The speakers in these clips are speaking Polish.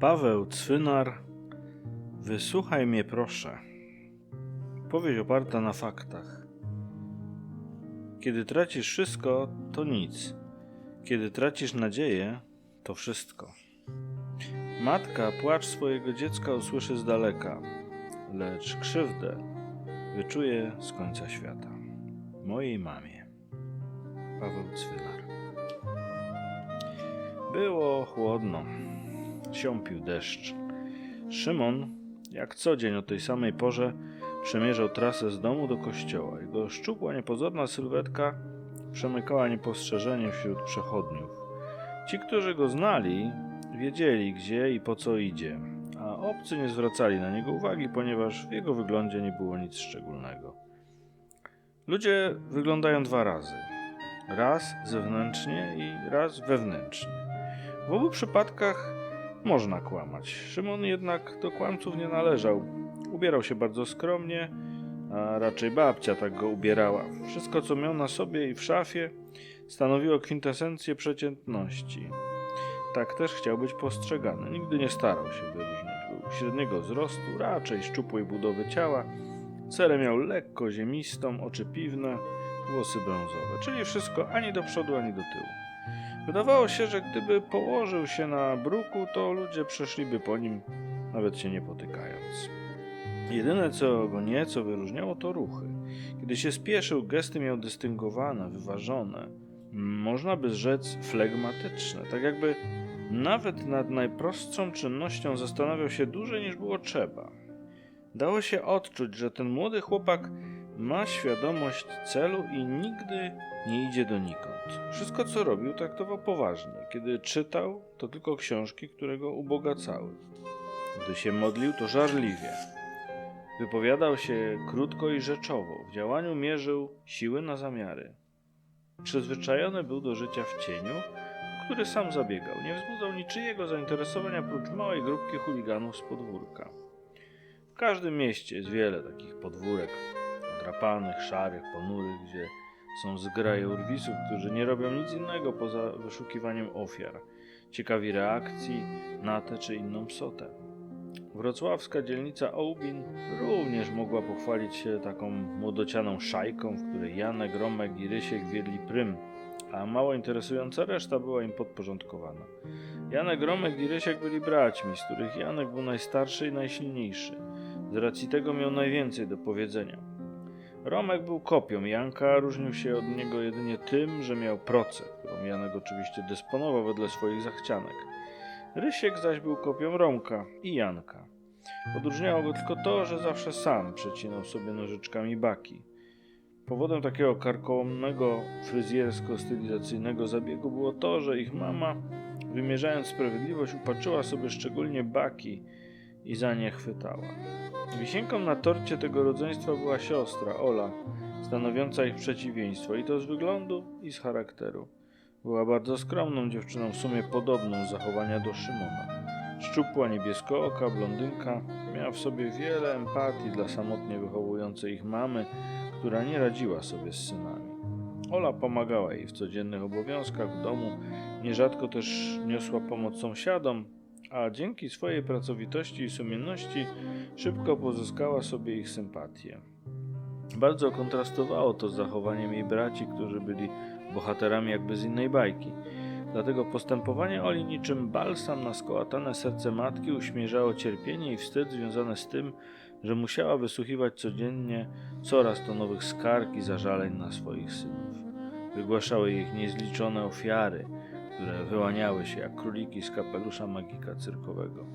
Paweł Cwynar Wysłuchaj mnie proszę. Powieść oparta na faktach. Kiedy tracisz wszystko, to nic. Kiedy tracisz nadzieję, to wszystko. Matka płacz swojego dziecka usłyszy z daleka, lecz krzywdę wyczuje z końca świata. Mojej mamie. Paweł Cwynar. Było chłodno. Siąpił deszcz. Szymon, jak co dzień o tej samej porze, przemierzał trasę z domu do kościoła. Jego szczupła, niepozorna sylwetka przemykała niepostrzeżenie wśród przechodniów. Ci, którzy go znali, wiedzieli gdzie i po co idzie, a obcy nie zwracali na niego uwagi, ponieważ w jego wyglądzie nie było nic szczególnego. Ludzie wyglądają dwa razy. Raz zewnętrznie i raz wewnętrznie. W obu przypadkach można kłamać. Szymon jednak do kłamców nie należał. Ubierał się bardzo skromnie, a raczej babcia tak go ubierała. Wszystko, co miał na sobie i w szafie, stanowiło kwintesencję przeciętności. Tak też chciał być postrzegany. Nigdy nie starał się wyróżniać. Był średniego wzrostu, raczej szczupłej budowy ciała. Cerę miał lekko ziemistą, oczy piwne, włosy brązowe, czyli wszystko ani do przodu, ani do tyłu. Wydawało się, że gdyby położył się na bruku, to ludzie przeszliby po nim, nawet się nie potykając. Jedyne, co go nieco wyróżniało, to ruchy. Kiedy się spieszył, gesty miał dystyngowane, wyważone, można by rzec flegmatyczne, tak jakby nawet nad najprostszą czynnością zastanawiał się dłużej niż było trzeba. Dało się odczuć, że ten młody chłopak ma świadomość celu i nigdy nie idzie donikąd. Wszystko, co robił, traktował poważnie. Kiedy czytał, to tylko książki, które go ubogacały. Gdy się modlił, to żarliwie. Wypowiadał się krótko i rzeczowo. W działaniu mierzył siły na zamiary. Przyzwyczajony był do życia w cieniu, który sam zabiegał. Nie wzbudzał niczyjego zainteresowania prócz małej grupki chuliganów z podwórka. W każdym mieście jest wiele takich podwórek, odrapanych, szarych, ponurych, gdzie są zgraje urwisów, którzy nie robią nic innego poza wyszukiwaniem ofiar, ciekawi reakcji na tę czy inną psotę. Wrocławska dzielnica Ołbin również mogła pochwalić się taką młodocianą szajką, w której Janek, Romek i Rysiek wiedli prym, a mało interesująca reszta była im podporządkowana. Janek, Romek i Rysiek byli braćmi, z których Janek był najstarszy i najsilniejszy. Z racji tego miał najwięcej do powiedzenia. Romek był kopią Janka, różnił się od niego jedynie tym, że miał procę, którą Janek oczywiście dysponował wedle swoich zachcianek. Rysiek zaś był kopią Romka i Janka. Odróżniało go tylko to, że zawsze sam przecinał sobie nożyczkami baki. Powodem takiego karkołomnego, fryzjersko-stylizacyjnego zabiegu było to, że ich mama, wymierzając sprawiedliwość, upatrzyła sobie szczególnie baki i za nie chwytała. Wisienką na torcie tego rodzeństwa była siostra, Ola, stanowiąca ich przeciwieństwo i to z wyglądu i z charakteru. Była bardzo skromną dziewczyną, w sumie podobną z zachowania do Szymona. Szczupła, niebieskooka, blondynka, miała w sobie wiele empatii dla samotnie wychowującej ich mamy, która nie radziła sobie z synami. Ola pomagała jej w codziennych obowiązkach w domu, nierzadko też niosła pomoc sąsiadom, a dzięki swojej pracowitości i sumienności szybko pozyskała sobie ich sympatię. Bardzo kontrastowało to z zachowaniem jej braci, którzy byli bohaterami jakby z innej bajki. Dlatego postępowanie Oli niczym balsam na skołatane serce matki uśmierzało cierpienie i wstyd związane z tym, że musiała wysłuchiwać codziennie coraz to nowych skarg i zażaleń na swoich synów. Wygłaszały ich niezliczone ofiary, które wyłaniały się jak króliki z kapelusza magika cyrkowego.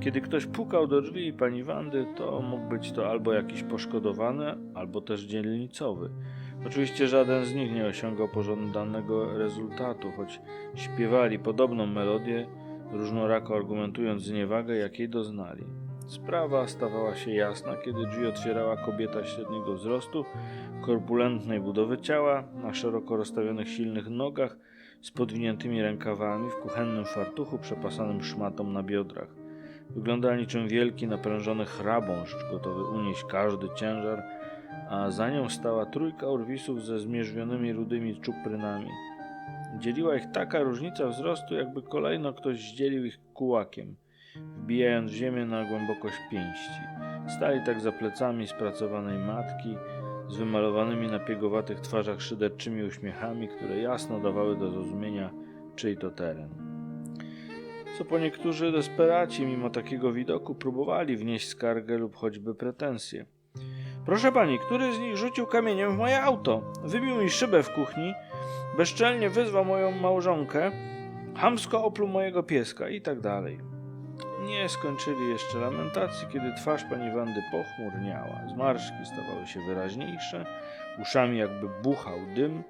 Kiedy ktoś pukał do drzwi pani Wandy, to mógł być to albo jakiś poszkodowany, albo też dzielnicowy. Oczywiście żaden z nich nie osiągał pożądanego rezultatu, choć śpiewali podobną melodię, różnorako argumentując zniewagę, jakiej doznali. Sprawa stawała się jasna, kiedy drzwi otwierała kobieta średniego wzrostu, korpulentnej budowy ciała, na szeroko rozstawionych silnych nogach, z podwiniętymi rękawami, w kuchennym fartuchu przepasanym szmatą na biodrach. Wyglądała niczym wielki, naprężony chrabąszcz, gotowy unieść każdy ciężar, a za nią stała trójka urwisów ze zmierzwionymi rudymi czuprynami. Dzieliła ich taka różnica wzrostu, jakby kolejno ktoś zdzielił ich kułakiem, wbijając w ziemię na głębokość pięści. Stali tak za plecami spracowanej matki, z wymalowanymi na piegowatych twarzach szyderczymi uśmiechami, które jasno dawały do zrozumienia, czyj to teren. Co po niektórzy desperaci, mimo takiego widoku, próbowali wnieść skargę lub choćby pretensje. Proszę pani, który z nich rzucił kamieniem w moje auto? Wybił mi szybę w kuchni, bezczelnie wyzwał moją małżonkę, hamsko opluł mojego pieska i tak dalej. Nie skończyli jeszcze lamentacji, kiedy twarz pani Wandy pochmurniała. Zmarszki stawały się wyraźniejsze, uszami jakby buchał dym,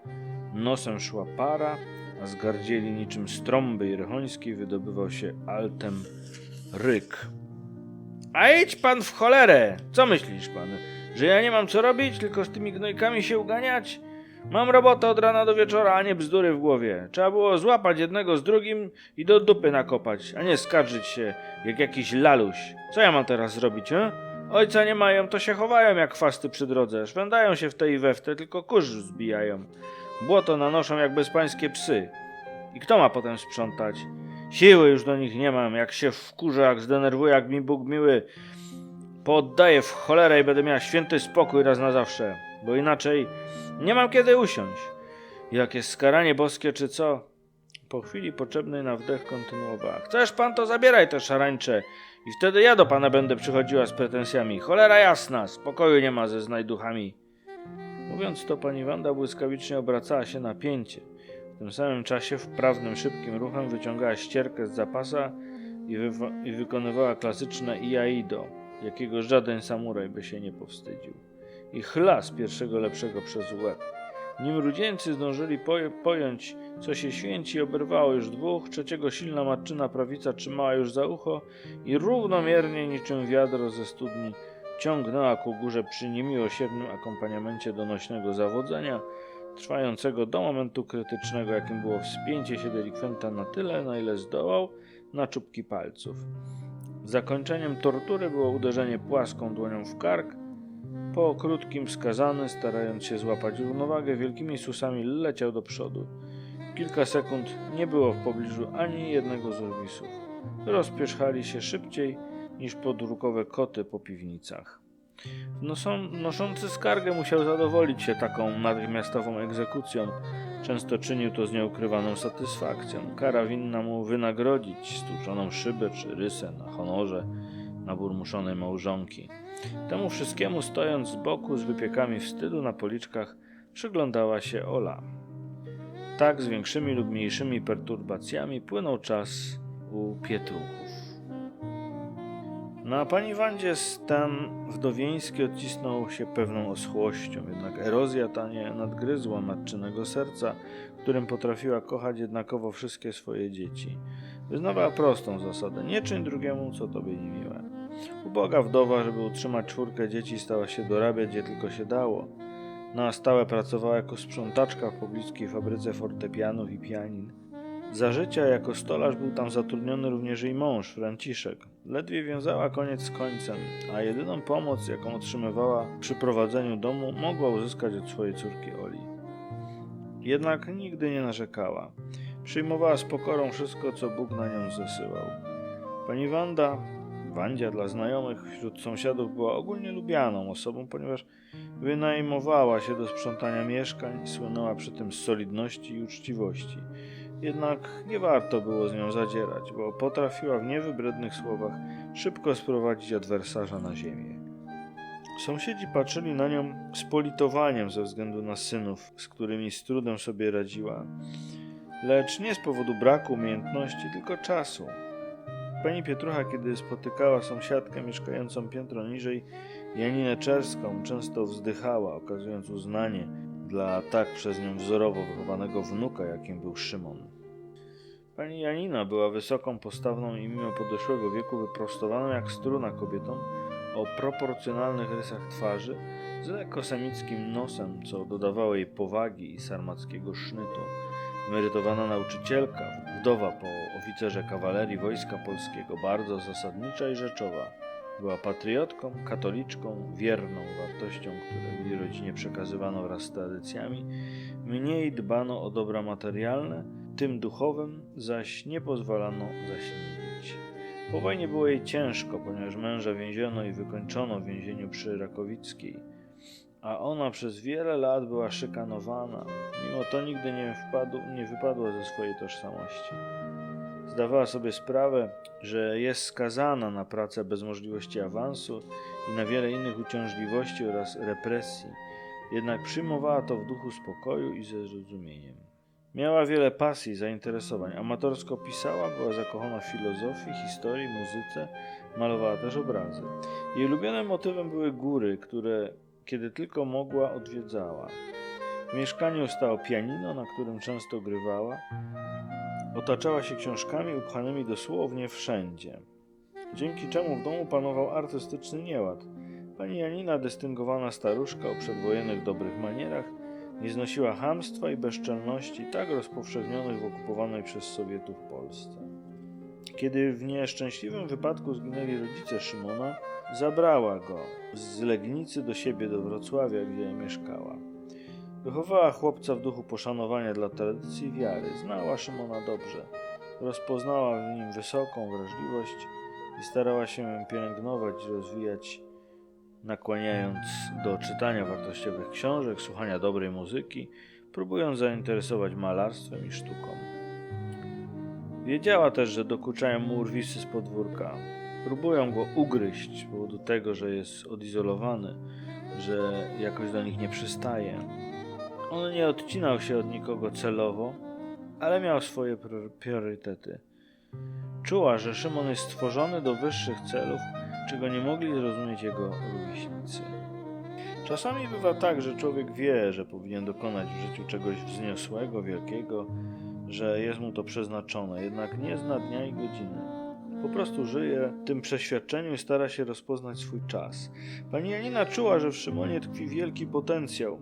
nosem szła para, a z gardzieli niczym z trąby jerechońskiej wydobywał się altem ryk. A idź pan w cholerę! Co myślisz pan? Że ja nie mam co robić, tylko z tymi gnojkami się uganiać? Mam robotę od rana do wieczora, a nie bzdury w głowie. Trzeba było złapać jednego z drugim i do dupy nakopać, a nie skarżyć się jak jakiś laluś. Co ja mam teraz zrobić, he? Ojca nie mają, to się chowają jak chwasty przy drodze. Szwędają się w tej i we w te, tylko kurz zbijają. Błoto nanoszą jak bezpańskie psy. I kto ma potem sprzątać? Siły już do nich nie mam. Jak się wkurzę, jak zdenerwuję, jak mi Bóg miły, poddaję w cholerę i będę miała święty spokój raz na zawsze. Bo inaczej nie mam kiedy usiąść. Jakie skaranie boskie czy co? Po chwili potrzebnej na wdech kontynuowała. Chcesz pan, to zabieraj te szarańcze i wtedy ja do pana będę przychodziła z pretensjami. Cholera jasna, spokoju nie ma ze znajduchami. Mówiąc to, pani Wanda błyskawicznie obracała się na pięcie. W tym samym czasie wprawnym, szybkim ruchem wyciągała ścierkę z zapasa i, i wykonywała klasyczne iaido, jakiego żaden samuraj by się nie powstydził. I chla z pierwszego lepszego przez łeb. Nim rudzieńcy zdążyli pojąć, co się święci, oberwało już dwóch, trzeciego silna matczyna prawica trzymała już za ucho i równomiernie niczym wiadro ze studni ciągnęła ku górze przy niemiłosiernym akompaniamencie donośnego zawodzenia, trwającego do momentu krytycznego, jakim było wspięcie się delikwenta na tyle, na ile zdołał, na czubki palców. Zakończeniem tortury było uderzenie płaską dłonią w kark. Po krótkim skazany, starając się złapać równowagę, wielkimi susami leciał do przodu. Kilka sekund nie było w pobliżu ani jednego z urwisów. Rozpierzchali się szybciej niż podrukowe koty po piwnicach. Noszą, noszący skargę musiał zadowolić się taką natychmiastową egzekucją. Często czynił to z nieukrywaną satysfakcją. Kara winna mu wynagrodzić stłuczoną szybę czy rysę na honorze naburmuszonej małżonki. Temu wszystkiemu stojąc z boku z wypiekami wstydu na policzkach przyglądała się Ola. Tak z większymi lub mniejszymi perturbacjami płynął czas u Pietruchów. Na pani Wandzie stan wdowieński odcisnął się pewną oschłością, jednak erozja ta nie nadgryzła matczynego serca, którym potrafiła kochać jednakowo wszystkie swoje dzieci. Wyznawała prostą zasadę: nie czyń drugiemu, co tobie niemiłe. Uboga wdowa, żeby utrzymać czwórkę dzieci, stała się dorabiać, gdzie tylko się dało. Na stałe pracowała jako sprzątaczka w pobliskiej fabryce fortepianów i pianin. Za życia jako stolarz był tam zatrudniony również jej mąż, Franciszek. Ledwie wiązała koniec z końcem, a jedyną pomoc, jaką otrzymywała przy prowadzeniu domu, mogła uzyskać od swojej córki Oli. Jednak nigdy nie narzekała. Przyjmowała z pokorą wszystko, co Bóg na nią zesyłał. Pani Wanda, Wandzia dla znajomych wśród sąsiadów była ogólnie lubianą osobą, ponieważ wynajmowała się do sprzątania mieszkań, słynęła przy tym z solidności i uczciwości. Jednak nie warto było z nią zadzierać, bo potrafiła w niewybrednych słowach szybko sprowadzić adwersarza na ziemię. Sąsiedzi patrzyli na nią z politowaniem ze względu na synów, z którymi z trudem sobie radziła, lecz nie z powodu braku umiejętności, tylko czasu. Pani Pietrucha, kiedy spotykała sąsiadkę mieszkającą piętro niżej, Janinę Czerską, często wzdychała, okazując uznanie dla tak przez nią wzorowo wychowanego wnuka, jakim był Szymon. Pani Janina była wysoką, postawną i mimo podeszłego wieku wyprostowaną jak struna kobietą o proporcjonalnych rysach twarzy, z lekko semickim nosem, co dodawało jej powagi i sarmackiego sznytu. Emerytowana nauczycielka, wdowa po oficerze kawalerii Wojska Polskiego, bardzo zasadnicza i rzeczowa. Była patriotką, katoliczką, wierną wartościom, które w jej rodzinie przekazywano wraz z tradycjami. Mniej dbano o dobra materialne, tym duchowym zaś nie pozwalano zaśnić. Po wojnie było jej ciężko, ponieważ męża więziono i wykończono w więzieniu przy Rakowickiej, a ona przez wiele lat była szykanowana. Mimo to nigdy nie, wpadł, nie wypadła ze swojej tożsamości. Zdawała sobie sprawę, że jest skazana na pracę bez możliwości awansu i na wiele innych uciążliwości oraz represji, jednak przyjmowała to w duchu spokoju i ze zrozumieniem. Miała wiele pasji, zainteresowań. Amatorsko pisała, była zakochana w filozofii, historii, muzyce, malowała też obrazy. Jej ulubionym motywem były góry, które kiedy tylko mogła odwiedzała. W mieszkaniu stało pianino, na którym często grywała. Otaczała się książkami upchanymi dosłownie wszędzie, dzięki czemu w domu panował artystyczny nieład. Pani Janina, dystyngowana staruszka o przedwojennych dobrych manierach, nie znosiła hamstwa i bezczelności tak rozpowszechnionych w okupowanej przez Sowietów Polsce. Kiedy w nieszczęśliwym wypadku zginęli rodzice Szymona, zabrała go z Legnicy do siebie do Wrocławia, gdzie mieszkała. Wychowała chłopca w duchu poszanowania dla tradycji wiary. Znała Szymona dobrze. Rozpoznała w nim wysoką wrażliwość i starała się ją pielęgnować i rozwijać, nakłaniając do czytania wartościowych książek, słuchania dobrej muzyki, próbując zainteresować malarstwem i sztuką. Wiedziała też, że dokuczają mu urwisy z podwórka. Próbują go ugryźć z powodu tego, że jest odizolowany, że jakoś do nich nie przystaje. On nie odcinał się od nikogo celowo, ale miał swoje pr- priorytety. Czuła, że Szymon jest stworzony do wyższych celów, czego nie mogli zrozumieć jego rówieśnicy. Czasami bywa tak, że człowiek wie, że powinien dokonać w życiu czegoś wzniosłego, wielkiego, że jest mu to przeznaczone, jednak nie zna dnia i godziny. Po prostu żyje w tym przeświadczeniu i stara się rozpoznać swój czas. Pani Janina czuła, że w Szymonie tkwi wielki potencjał.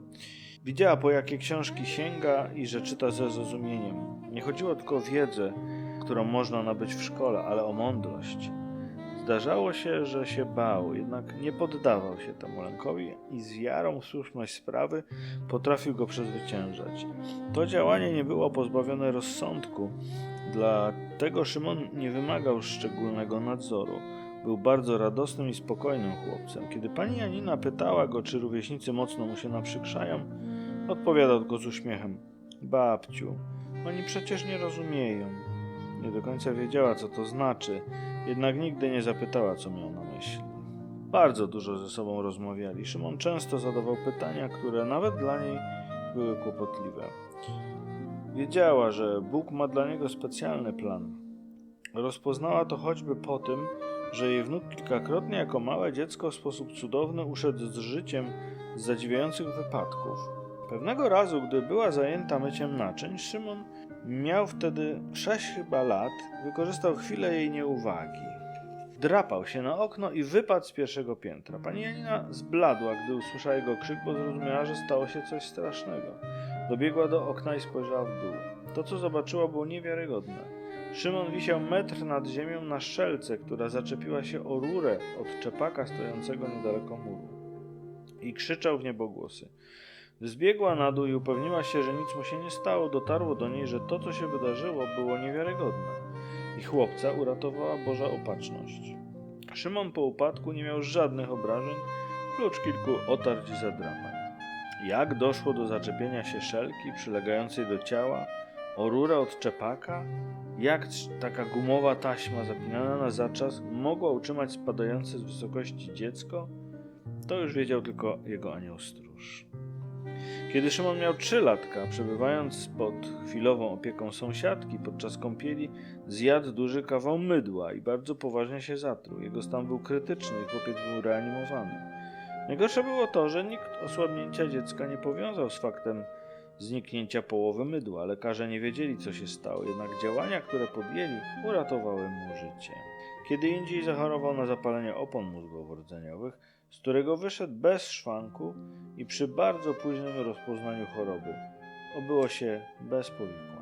Widziała, po jakie książki sięga i że czyta ze zrozumieniem. Nie chodziło tylko o wiedzę, którą można nabyć w szkole, ale o mądrość. Zdarzało się, że się bał, jednak nie poddawał się temu lękowi i z wiarą w słuszność sprawy potrafił go przezwyciężać. To działanie nie było pozbawione rozsądku, dlatego Szymon nie wymagał szczególnego nadzoru. Był bardzo radosnym i spokojnym chłopcem. Kiedy pani Janina pytała go, czy rówieśnicy mocno mu się naprzykrzają, odpowiadał tylko z uśmiechem: Babciu, oni przecież nie rozumieją. Nie do końca wiedziała, co to znaczy, jednak nigdy nie zapytała, co miał na myśli. Bardzo dużo ze sobą rozmawiali. Szymon często zadawał pytania, które nawet dla niej były kłopotliwe. Wiedziała, że Bóg ma dla niego specjalny plan. Rozpoznała to choćby po tym, że jej wnuk kilkakrotnie jako małe dziecko w sposób cudowny uszedł z życiem z zadziwiających wypadków. Pewnego razu, gdy była zajęta myciem naczyń, Szymon miał wtedy sześć chyba lat, wykorzystał chwilę jej nieuwagi. Drapał się na okno i wypadł z pierwszego piętra. Pani Janina zbladła, gdy usłyszała jego krzyk, bo zrozumiała, że stało się coś strasznego. Dobiegła do okna i spojrzała w dół. To, co zobaczyła, było niewiarygodne. Szymon wisiał metr nad ziemią na szczelce, która zaczepiła się o rurę od czepaka stojącego niedaleko muru. I krzyczał w niebogłosy. Zbiegła na dół i upewniła się, że nic mu się nie stało, dotarło do niej, że to, co się wydarzyło, było niewiarygodne. I chłopca uratowała Boża opatrzność. Szymon po upadku nie miał żadnych obrażeń, prócz kilku otarć i zadrapań. Jak doszło do zaczepienia się szelki przylegającej do ciała o rurę od czepaka? Jak taka gumowa taśma zapinana na zaczas mogła utrzymać spadające z wysokości dziecko? To już wiedział tylko jego anioł stróż. Kiedy Szymon miał trzy latka, przebywając pod chwilową opieką sąsiadki podczas kąpieli, zjadł duży kawał mydła i bardzo poważnie się zatruł. Jego stan był krytyczny i chłopiec był reanimowany. Najgorsze było to, że nikt osłabnięcia dziecka nie powiązał z faktem zniknięcia połowy mydła. Lekarze nie wiedzieli, co się stało, jednak działania, które podjęli, uratowały mu życie. Kiedy indziej zachorował na zapalenie opon mózgowo-rdzeniowych, z którego wyszedł bez szwanku i przy bardzo późnym rozpoznaniu choroby. Obyło się bez powikłań.